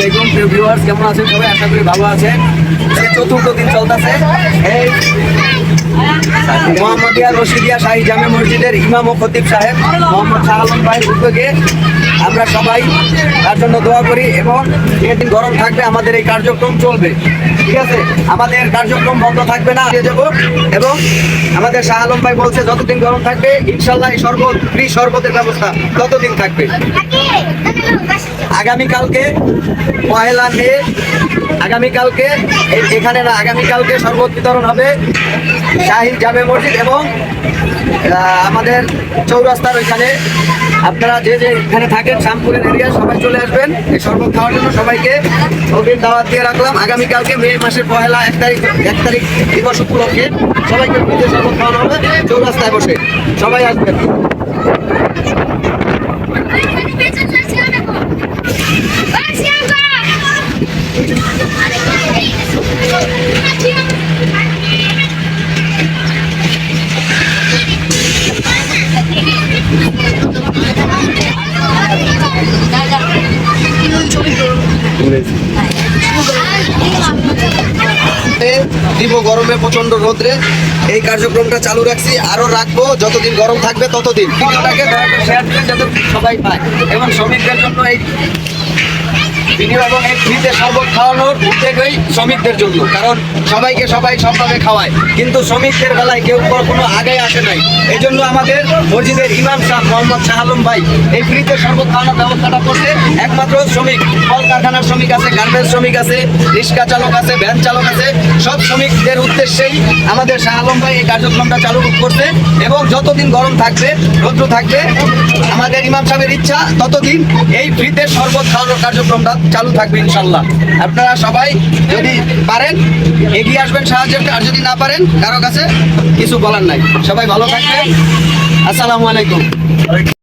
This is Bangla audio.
আলাইকুম, প্রিয় ভিউয়ার্স কেমন আছেন? সবাই আশা করি ভালো আছেন। চতুর্থ দিন চলতেছে। এই মোহাম্মদিয়া রশিদিয়া শাহী জামে মসজিদের ইমাম ও খতিব সাহেব মোহাম্মদ শাহ আলম ভাইয়ের উদ্যোগে আমরা সবাই তার জন্য দোয়া করি এবং যেদিন গরম থাকবে, আমাদের এই কার্যক্রম চলবে। ঠিক আছে? আমাদের কার্যক্রম বন্ধ থাকবে না। আগে যাব এবং আমাদের শাহ আলম ভাই বলছে, যতদিন গরম থাকবে ইনশাল্লাহ এই শরবত, ফ্রি শরবতের ব্যবস্থা ততদিন থাকবে। আগামীকালকে পয়লা মে, আগামীকালকে এখানে না, আগামীকালকে শরবত বিতরণ হবে শাহী জামে মসজিদ এবং আমাদের চৌরাস্তার ওইখানে। আপনারা যে যে এখানে থাকেন, শ্যামপুরের এরিয়া সবাই চলে আসবেন। এই শরবত খাওয়ার জন্য সবাইকে অগ্রিম দাওয়াত দিয়ে রাখলাম। আগামীকালকে মে মাসের পয়লা এক তারিখ এক তারিখ দিবস উপলক্ষে সবাইকে ফ্রিতে শরবত খাওয়ানো হবে, চৌরাস্তায় বসে। সবাই আসবেন। দিব গরমে প্রচণ্ড রোদ্রে। এই কার্যক্রমটা চালু রাখছি, আরও রাখব, যতদিন গরম থাকবে ততদিন। সবাই পায় এবং শ্রমিকদের জন্য এই এবং এই ফ্রিতে শরবত খাওয়ানোর শ্রমিকদের জন্য। কারণ সবাইকে সবাই সবভাবে খাওয়ায়, কিন্তু শ্রমিকদের বেলায় কেউ কোনো আগে আসে এই জন্য আমাদের মসজিদের ইমাম সাহ মোহাম্মদ শাহ আলম ভাই এই ফ্রিতে শরবত খাওয়ানোর ব্যবস্থাটা করছে একমাত্র শ্রমিক। কলকারখানার শ্রমিক আছে, গার্মেন্টস শ্রমিক আছে, রিক্সা চালক আছে, ভ্যান চালক আছে। সব শ্রমিকদের উদ্দেশ্যেই আমাদের শাহ আলম ভাই এই কার্যক্রমটা চালু করছে এবং যতদিন গরম থাকবে, রৌদ্র থাকবে, আমাদের ইমাম সাহেবের ইচ্ছা, ততদিন এই ফ্রিতে শরবত খাওয়ানোর কার্যক্রমটা চালু থাকবে ইনশাল্লাহ। আপনারা সবাই যদি পারেন, এগিয়ে আসবেন সাহায্যের আর যদি না পারেন, কারও কাছে কিছু বলার নাই। সবাই ভালো থাকবেন। আসসালামু আলাইকুম।